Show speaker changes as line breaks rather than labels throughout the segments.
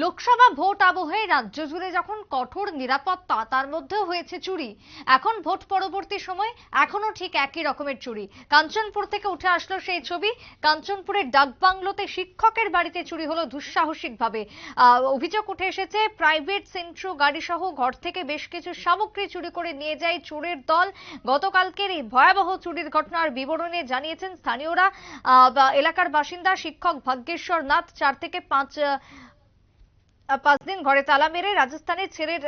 Lok Sabha vote আবহে রাজ্য জুড়ে যখন কঠোর নিরাপত্তা, তার মধ্যেও হয়েছে চুরি। এখন ভোট পরবর্তী সময় এখনও ঠিক একই রকমের চুরি। কাঞ্চনপুর থেকে উঠে আসলো সেই ছবি। কাঞ্চনপুরের ডাকবাংলোতে শিক্ষকের বাড়িতে চুরি হলো দুঃসাহসিকভাবে। অভিযোগ উঠে এসেছে, প্রাইভেট সেন্ট্রো গাড়ি সহ ঘর থেকে বেশ কিছু সামগ্রী চুরি করে নিয়ে যায় চোরের দল। গতকালকের এই ভয়াবহ চুরির ঘটনার বিবরণে জানিয়েছেন স্থানীয়রা। এলাকার বাসিন্দা শিক্ষক ভাগ্যেশ্বর নাথ, চার থেকে পাঁচ পাঁচ দিন ঘরে তালা মেরে রাজস্থানের ছেলের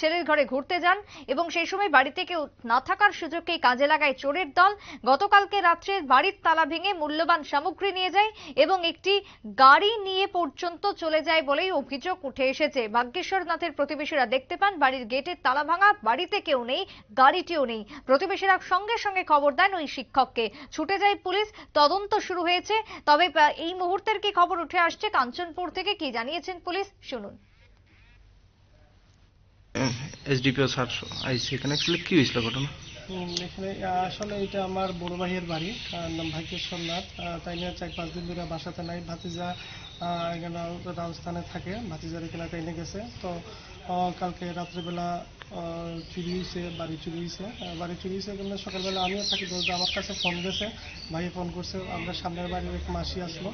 ছেলের ঘরে ঘুরতে যান এবং সেই সময় বাড়িতে কেউ না থাকার সুযোগকেই কাজে লাগায় চোরের দল। গতকালকে রাত্রে বাড়ির তালা ভেঙে মূল্যবান সামগ্রী নিয়ে যায় এবং একটি গাড়ি নিয়ে পর্যন্ত চলে যায় বলেই অভিযোগ উঠে এসেছে। ভাগ্যেশ্বর নাথের প্রতিবেশীরা দেখতে পান, বাড়ির গেটের তালা ভাঙা বাড়িতে কেউ নেই, গাড়িটিও নেই। প্রতিবেশীরা সঙ্গে সঙ্গে খবর দেন ওই শিক্ষককে। ছুটে যায় পুলিশ, তদন্ত শুরু হয়েছে, তবে এই মুহূর্তের কি খবর উঠে আসছে? কাঞ্চনপুর থেকে কি জানিয়েছেন পুলিশ? শুনুন।
এসডিপিও স্যার আইসি এখানে অ্যাকচুয়ালি কি হয়েছিল ঘটনা?
হুম, এখানে আসলে এটা আমার বড় ভাইয়ের বাড়ি তার নাম ভাগ্যেশ্বর নাথ। তাই নিয়ে চার পাঁচ দিন ধরে বাসাতে নাই। ভাতিজা এখানে রাজস্থানে থাকে, ভাতিজার এখানে ট্রেনে গেছে। তো কালকে রাত্রেবেলা চুরি হয়েছে বাড়ি চুরি হয়েছে বাড়ি চুরি হয়েছে কিন্তু সকালবেলা আমিও থাকি, তো তো আমার কাছে ফোন গেছে ভাই ফোন করছে, আমরা সামনের বাড়ির এক মাসি আসলো।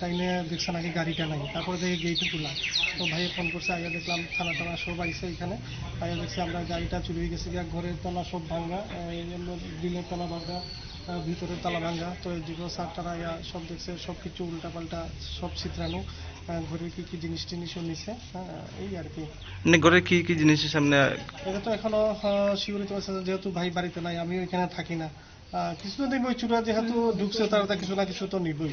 তাই নিয়ে দেখছে নাকি গাড়িটা নাই, তারপরে দেখি গেটে খোলা। তো ভাইয়ে ফোন করছে আগে দেখলাম থানা টানা সব আইসে এখানে। আগে দেখছি আমরা গাড়িটা চুরি হয়ে গেছে ঘরের তলা সব ভাঙা গ্রিলের তলা ভাঙা। ভিতরের তালা ভাঙা তো যেগুলো স্যার তারা ইয়া সব দেখছে সব কিছু উল্টা পাল্টা সব ছিত্রানো ঘরের কি কি জিনিস টিনিসও নিছে হ্যাঁ এই আর কি।
মানে ঘরে কি কি জিনিসের সামনে
এটা তো এখনও শিউরিত আছে যেহেতু ভাই বাড়িতে নাই আমিও এখানে থাকি না। কিছু তো নিবই চূড়া যেহেতু ঢুকছে তারা তো কিছু না কিছু তো নিবই।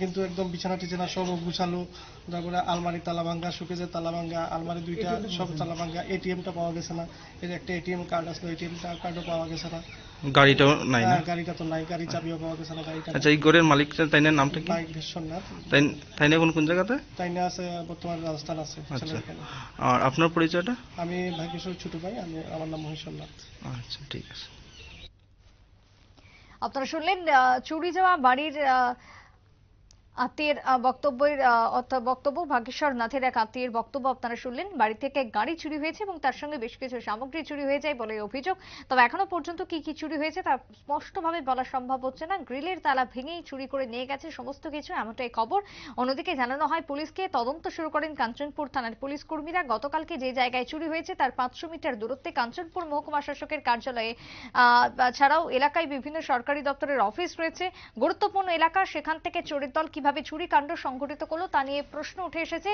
কিন্তু একদম বিছানা টিছানা সব গুছালো তারপরে আলমারি তালা ভাঙ্গা সুকেজের তালা ভাঙ্গা আলমারি দুইটা সব তালা ভাঙ্গা এটিএমটা পাওয়া গেছে না। এর একটা এটিএম কার্ড আসলো এটিএম কার্ডও পাওয়া গেছে না।
গাড়িটাও নাই না?
আহ, গাড়িটা তো নাই গাড়ি চাবিও পাওয়া গেছে না গাড়িটা
আচ্ছা এই গোরের মালিক তাই না নামটা কি?
বাইক বিশ্বনাথ
তাই তাই না কোন কোন জায়গাতে?
তাই না আছে বর্তমান রাজস্থান আছে
আচ্ছা। আর আপনার পরিচয়টা?
আমি ভাগ্যেশ্বর ছোট ভাই আমি আমার নাম মহেশ্বরনাথ
আচ্ছা ঠিক আছে।
আপনারা শুনলেন আহ, চুরি যাওয়া বাড়ির আত্মীয়ের বক্তব্যের অর্থাৎ বক্তব্য ভাগ্যেশ্বর নাথের এক আত্মীয়ের বক্তব্য আপনারা শুনলেন। বাড়ি থেকে গাড়ি চুরি হয়েছে এবং তার সঙ্গে বেশ কিছু সামগ্রী চুরি হয়ে যায় বলে অভিযোগ। তবে এখনও পর্যন্ত কি কি চুরি হয়েছে তা স্পষ্টভাবে বলা সম্ভব হচ্ছে না। গ্রিলের তালা ভেঙেই চুরি করে নিয়ে গেছে সমস্ত কিছু, এমনটাই খবর। অন্যদিকে জানানো হয়, পুলিশকে তদন্ত শুরু করেন কাঞ্চনপুর থানার পুলিশ কর্মীরা। গতকালকে যে জায়গায় চুরি হয়েছে তার পাঁচশো মিটার দূরত্বে কাঞ্চনপুর মহকুমা শাসকের কার্যালয়ে ছাড়াও এলাকায় বিভিন্ন সরকারি দপ্তরের অফিস রয়েছে। গুরুত্বপূর্ণ এলাকা, সেখান থেকে চোরের দল কীভাবে চুরি কাণ্ড সংঘটিত করল তা নিয়ে প্রশ্ন উঠে এসেছে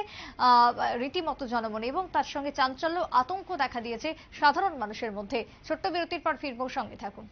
রীতিমতো জনমনে এবং তার সঙ্গে চাঞ্চল্য, আতঙ্ক দেখা দিয়েছে সাধারণ মানুষের মধ্যে। ছোট্ট বিরতির পর ফিরবো সঙ্গে থাকুন।